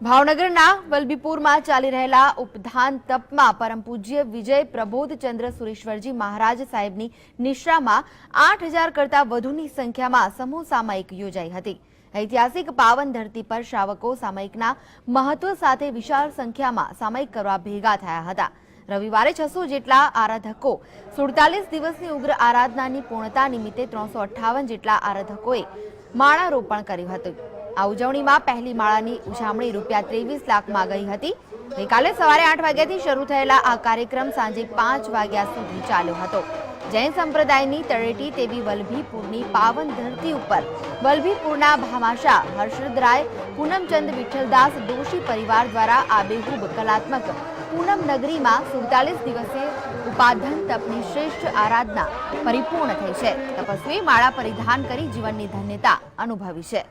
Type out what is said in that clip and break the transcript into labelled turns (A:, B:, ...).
A: ભાવનગરના વલભીપુરમાં ચાલી રહેલા ઉપધાન તપમાં પરમ પૂજ્ય વિજય પ્રબોધચંદ્ર સુરેશ્વરજી મહારાજ સાહેબની નિશ્રામાં આઠ હજાર કરતાં વધુની સંખ્યામાં સમૂહ સામાયિક યોજાઈ હતી. ઐતિહાસિક પાવન ધરતી પર શ્રાવકો સામાયિકના મહત્વ સાથે વિશાળ સંખ્યામાં સામાયિક કરવા ભેગા થયા હતા. રવિવારે છસો જેટલા આરાધકો સુડતાલીસ દિવસની ઉગ્ર આરાધનાની પૂર્ણતા નિમિત્તે ત્રણસો જેટલા આરાધકોએ માળારોપણ કર્યું હતું. આ ઉજવણીમાં પહેલી માળાની ઉજામણી રૂપિયા ત્રેવીસ લાખમાં ગઈ હતી. ગઈકાલે સવારે આઠ વાગ્યાથી શરૂ થયેલા આ કાર્યક્રમ સાંજે પાંચ વાગ્યા સુધી ચાલ્યો હતો. જૈન સંપ્રદાયની તળેટી તેવી વલ્લભીપુરની પાવન ધરતી ઉપર વલ્ભીપુરના ભામાશા હર્ષદરાય, પૂનમચંદ વિઠ્ઠલદાસ દોશી પરિવાર દ્વારા આબેહૂબ કલાત્મક પૂનમ નગરીમાં સુડતાલીસ દિવસે ઉપાધન તપની શ્રેષ્ઠ આરાધના પરિપૂર્ણ થઈ છે. તપસ્વી માળા પરિધાન કરી જીવનની ધન્યતા અનુભવી છે.